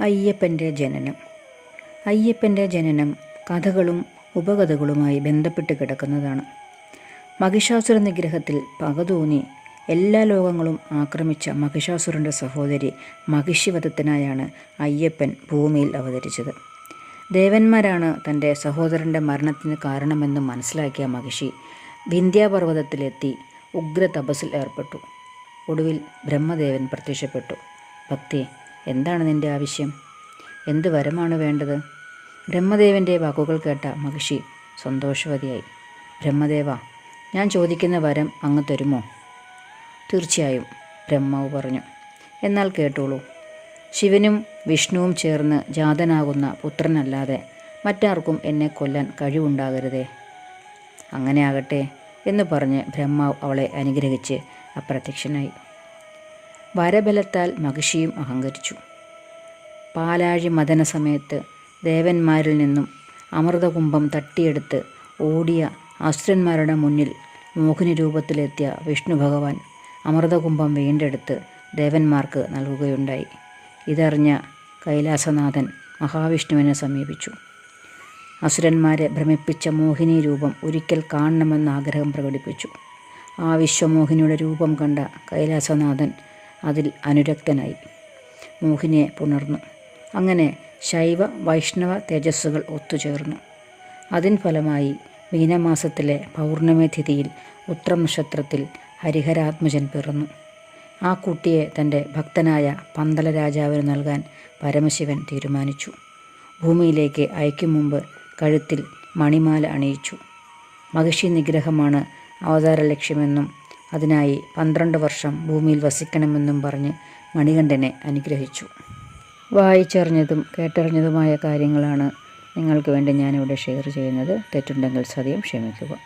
അയ്യപ്പന്റെ ജനനം. അയ്യപ്പന്റെ ജനനം കഥകളും ഉപകഥകളുമായി ബന്ധപ്പെട്ട് കിടക്കുന്നതാണ്. മഹിഷാസുര നിഗ്രഹത്തിൽ പകതൂന്നി എല്ലാ ലോകങ്ങളും ആക്രമിച്ച മഹിഷാസുരന്റെ സഹോദരി മഹിഷിവധത്തിനായാണ് അയ്യപ്പൻ ഭൂമിയിൽ അവതരിച്ചത്. ദേവന്മാരാണ് തന്റെ സഹോദരന്റെ മരണത്തിന് കാരണമെന്ന് മനസ്സിലാക്കിയ മഹിഷി വിന്ധ്യാപർവതത്തിലെത്തി ഉഗ്ര തപസ്സിൽ ഏർപ്പെട്ടു. ഒടുവിൽ ബ്രഹ്മദേവൻ പ്രത്യക്ഷപ്പെട്ടു. ഭക്തി എന്താണ് നിന്റെ ആവശ്യം? എന്ത് വരമാണ് വേണ്ടത്? ബ്രഹ്മദേവന്റെ വാക്കുകൾ കേട്ട മഹിഷി സന്തോഷവതിയായി. ബ്രഹ്മദേവ ഞാൻ ചോദിക്കുന്ന വരം അങ്ങ് തരുമോ? തീർച്ചയായും ബ്രഹ്മാവ് പറഞ്ഞു. എന്നാൽ കേട്ടോളൂ. ശിവനും വിഷ്ണുവും ചേർന്ന് ജാതനാകുന്ന പുത്രനല്ലാതെ മറ്റാർക്കും എന്നെ കൊല്ലാൻ കഴിവുണ്ടാകരുതേ. അങ്ങനെ ആകട്ടെ എന്ന് പറഞ്ഞ് ബ്രഹ്മാവ് അവളെ അനുഗ്രഹിച്ച് അപ്രത്യക്ഷനായി. വരബലത്താൽ മഹിഷിയും അഹങ്കരിച്ചു. പാലാഴി മദന സമയത്ത് ദേവന്മാരിൽ നിന്നും അമൃതകുംഭം തട്ടിയെടുത്ത് ഓടിയ അസുരന്മാരുടെ മുന്നിൽ മോഹിനി രൂപത്തിലെത്തിയ വിഷ്ണു ഭഗവാൻ അമൃതകുംഭം വീണ്ടെടുത്ത് ദേവന്മാർക്ക് നൽകുകയുണ്ടായി. ഇതറിഞ്ഞ കൈലാസനാഥൻ മഹാവിഷ്ണുവിനെ സമീപിച്ചു. അസുരന്മാരെ ഭ്രമിപ്പിച്ച മോഹിനി രൂപം ഒരിക്കൽ കാണണമെന്ന് ആഗ്രഹം പ്രകടിപ്പിച്ചു. ആ വിശ്വമോഹിനിയുടെ രൂപം കണ്ട കൈലാസനാഥൻ അതിൽ അനുരക്തനായി. മോഹിനിയെ പുണർന്നു. അങ്ങനെ ശൈവ വൈഷ്ണവ തേജസ്സുകൾ ഒത്തുചേർന്നു. അതിൻ ഫലമായി മീനമാസത്തിലെ പൗർണമി തിഥിയിൽ ഉത്രം നക്ഷത്രത്തിൽ ഹരിഹരാത്മജൻ പിറന്നു. ആ കുട്ടിയെ തന്റെ ഭക്തനായ പന്തള രാജാവിന് നൽകാൻ പരമശിവൻ തീരുമാനിച്ചു. ഭൂമിയിലേക്ക് അയക്കും മുമ്പ് കഴുത്തിൽ മണിമാല അണിയിച്ചു. മഹിഷി നിഗ്രഹമാണ് അവതാര ലക്ഷ്യമെന്നും അതിനായി പന്ത്രണ്ട് വർഷം ഭൂമിയിൽ വസിക്കണമെന്നും പറഞ്ഞ് മണികണ്ഠനെ അനുഗ്രഹിച്ചു. വായിച്ചറിഞ്ഞതും കേട്ടറിഞ്ഞതുമായ കാര്യങ്ങളാണ് നിങ്ങൾക്ക് വേണ്ടി ഞാനിവിടെ ഷെയർ ചെയ്യുന്നത്. തെറ്റുണ്ടെങ്കിൽ സദ്യം ക്ഷമിക്കുക.